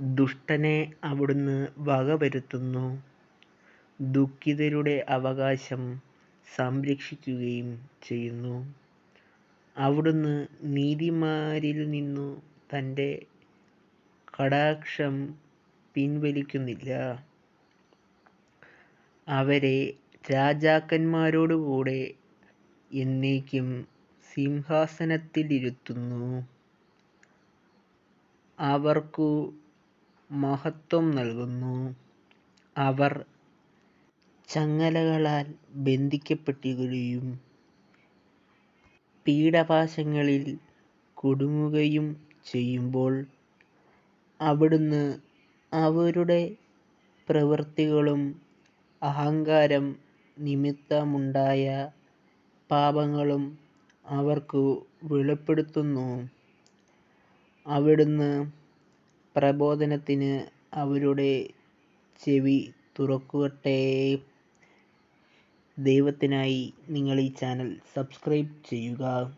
ദുഷ്ടനെ അവിടുന്ന് വകവരുത്തുന്നു. ദുഃഖിതരുടെ അവകാശം സംരക്ഷിക്കുകയും ചെയ്യുന്നു. അവിടുന്ന് നീതിമാരിൽ നിന്നു തന്റെ കടാക്ഷം പിൻവലിക്കുന്നില്ല. അവരെ രാജാക്കന്മാരോടുകൂടെ എന്നേക്കും സിംഹാസനത്തിലിരുത്തുന്നു. അവർക്കു മഹത്വം നൽകുന്നു. അവർ ചങ്ങലകളാൽ ബന്ധിക്കപ്പെടുകയും പീഡാപാശങ്ങളിൽ കുടുങ്ങുകയും ചെയ്യുമ്പോൾ അവിടുന്ന് അവരുടെ പ്രവൃത്തികളും അഹങ്കാരം നിമിത്തമുണ്ടായ പാപങ്ങളും അവർക്ക് വെളിപ്പെടുത്തുന്നു. അവിടുന്ന് പ്രബോധനത്തിന് അവരുടെ ചെവി തുറക്കട്ടെ. ദൈവത്തിനായി നിങ്ങൾ ഈ ചാനൽ സബ്സ്ക്രൈബ് ചെയ്യുക.